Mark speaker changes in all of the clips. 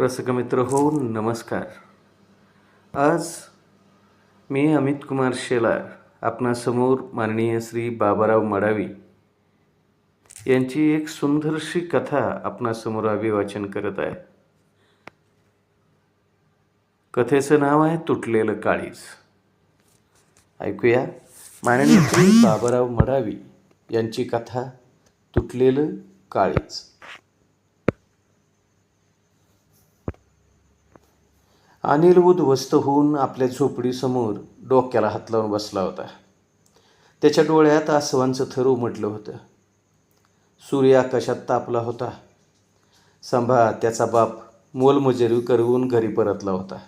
Speaker 1: रसकमित्र हो नमस्कार. आज मी अमित कुमार शेलार आपणासमोर माननीय श्री बाबाराव मडावी यांची एक सुंदरशी कथा आपणासमोर अभिवाचन करत आहे. कथेचं नाव आहे तुटलेलं काळीज. ऐकूया. माननीय श्री बाबाराव मडावी यांची कथा तुटलेलं काळीज. अनिल वस्त होऊन आपल्या झोपडीसमोर डोक्याला हात लावून बसला होता. त्याच्या डोळ्यात आसवांचं थर उमटलं होतं. सूर्य आकाशात तापला होता. संभा त्याचा बाप मोलमजुरी करून घरी परतला होता.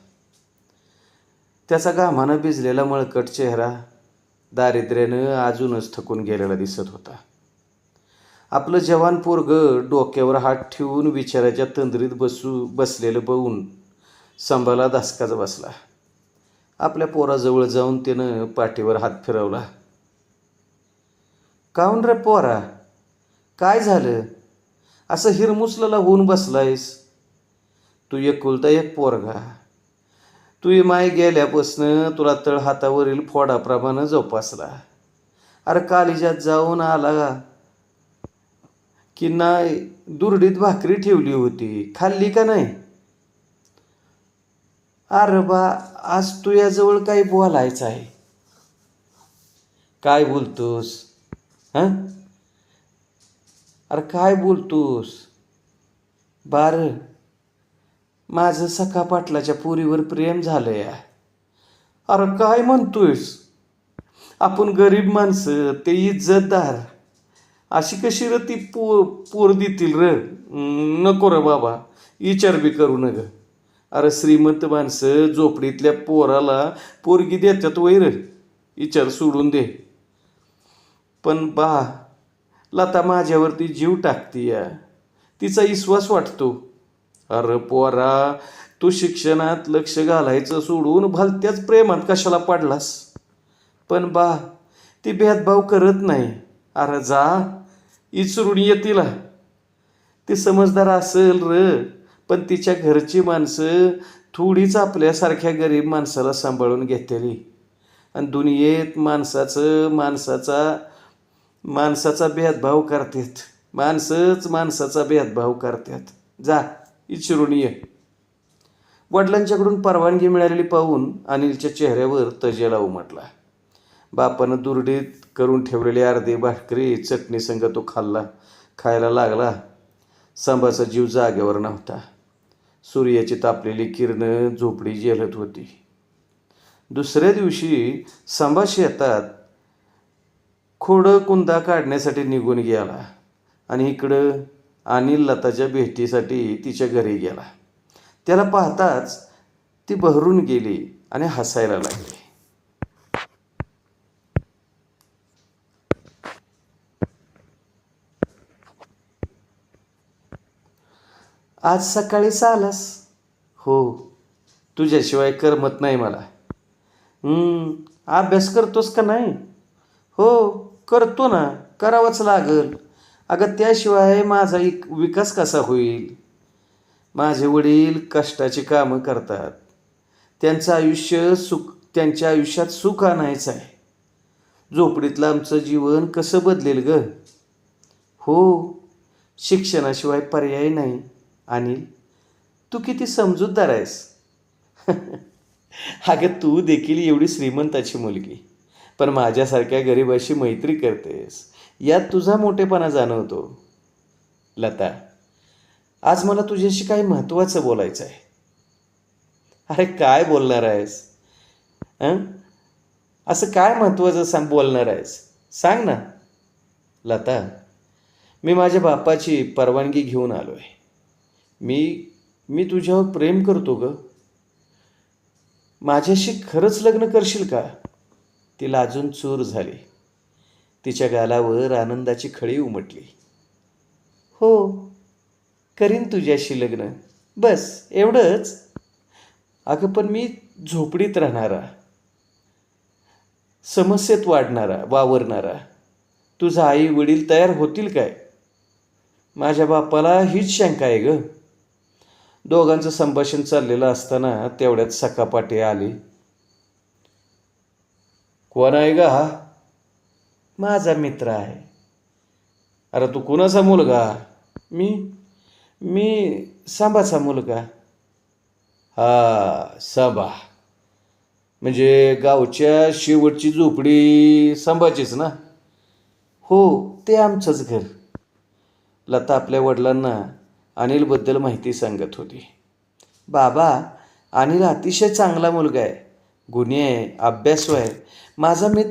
Speaker 1: त्याचा घामानं भिजलेला मळकट चेहरा दारिद्र्यानं अजूनच थकून गेलेला दिसत होता. आपलं जवान पोरग डोक्यावर हात ठेवून विचाराच्या तंद्रीत बसू बसलेलं बघून संभाला धासकाच बसला. आपल्या पोराजवळ जाऊन त्यानं पाठीवर हात फिरवला. काऊन रे पोरा? काय झालं? असं हिरमुसला होऊन बसलायस? तू एकुलता एक पोरगा. तू माय गेल्यापासनं तुला तळ हातावरील फोडाप्रमाणे जोपासला. अरे कालिजात जाऊन आला की नाही दुरडीत भाकरी ठेवली होती. खाल्ली का नाही? अरे बा आज तुझ्याजवळ काही बोलायचं आहे. काय बोलतोस? हां? अरे काय बोलतोस? बार माझं सखा पाटलाच्या पुरीवर प्रेम झालं या अरे काय म्हणतोयस? आपण गरीब माणसं ते इज्जतदार. अशी कशी र ती पो पोर देतील र? नको र बाबा विचार बी करू नग अरे श्रीमंत माणसं झोपडीतल्या पोराला पोरगी देतात वैर. विचार सोडून दे. पण बा लता माझ्यावरती जीव टाकती या तिचा विश्वास वाटतो. अरे पोरा तू शिक्षणात लक्ष घालायचं सोडून भलत्याच प्रेमात कशाला पाडलास? पण बा ती भेदभाव करत नाही. अरे जा इचरून येतील ती समजदार असेल र. पण तिच्या घरची माणसं थोडीच आपल्यासारख्या गरीब माणसाला सांभाळून घेतली आणि दुनियेत माणसाचं माणसाचा माणसाचा भेदभाव करतात. माणसंच माणसाचा भेदभाव करतात. जा इचरून ये. वडिलांच्याकडून परवानगी मिळालेली पाहून अनिलच्या चेहऱ्यावर तजेला उमटला. बापानं दुर्डीत करून ठेवलेली अर्धी भाकरी चटणी संग तो खाल्ला. खायला लागला. सांबाचा जीव जागेवर नव्हता. सूर्याची तापलेली किरणं झोपडी झेलत होती. दुसऱ्या दिवशी सांबा शेतात खोडं कुंदा काढण्यासाठी निघून गेला आणि इकडं अनिल लताच्या भेटीसाठी तिच्या घरी गेला. त्याला पाहताच ती बहरून गेली आणि हसायला लागली. आज सकाळीच आलास हो. तुझ्याशिवाय करमत नाही मला. अभ्यास करतोस का नाही? हो करतो ना. करावंच लागल. अगं त्याशिवाय माझा एक विकास कसा होईल? माझे वडील कष्टाची कामं करतात. त्यांचं आयुष्य सुख त्यांच्या आयुष्यात सुख आणायचं आहे. झोपडीतलं आमचं जीवन कसं बदलेल ग? हो शिक्षणाशिवाय पर्याय नाही. अनिल तू किती समजूतदार आहेस. अगं तू देखील एवढी श्रीमंताची मुलगी पण माझ्यासारख्या गरिबाशी मैत्री करतेस. यात तुझा मोठेपणा जाणवतो. लता आज मला तुझ्याशी काही महत्त्वाचं बोलायचं आहे. अरे काय बोलणार आहेस? असं काय महत्त्वाचं सांग बोलणार आहेस? सांग ना. लता मी माझ्या बापाची परवानगी घेऊन आलो आहे मी मी तुझ्यावर प्रेम करतो ग. माझ्याशी खरंच लग्न करशील का? तिला अजून चूर झाली. तिच्या गालावर आनंदाची खळी उमटली. हो करीन तुझ्याशी लग्न. बस एवढंच. अगं पण मी झोपडीत राहणारा. समस्येत वाढणारा वावरणारा. तुझा आई वडील तयार होतील काय? माझ्या बापाला हीच शंका आहे गं. दोघांचं संभाषण चाललेलं असताना तेवढ्यात सकापाटी आली. कोण आहे का हा? माझा मित्र आहे. अरे तू कुणाचा मुलगा? मी मी सांबाचा मुलगा. हा सांबा म्हणजे गावच्या शेवटची झोपडी सांबाचीच ना? हो ते आमचंच घर. लता आपल्या वडिलांना अनिलबद्दल माहिती सांगत होती. बाबा अनिल अतिशय चांगला मुलगा आहे. गुन्हे आहे अभ्यासू आहे माझा मित्र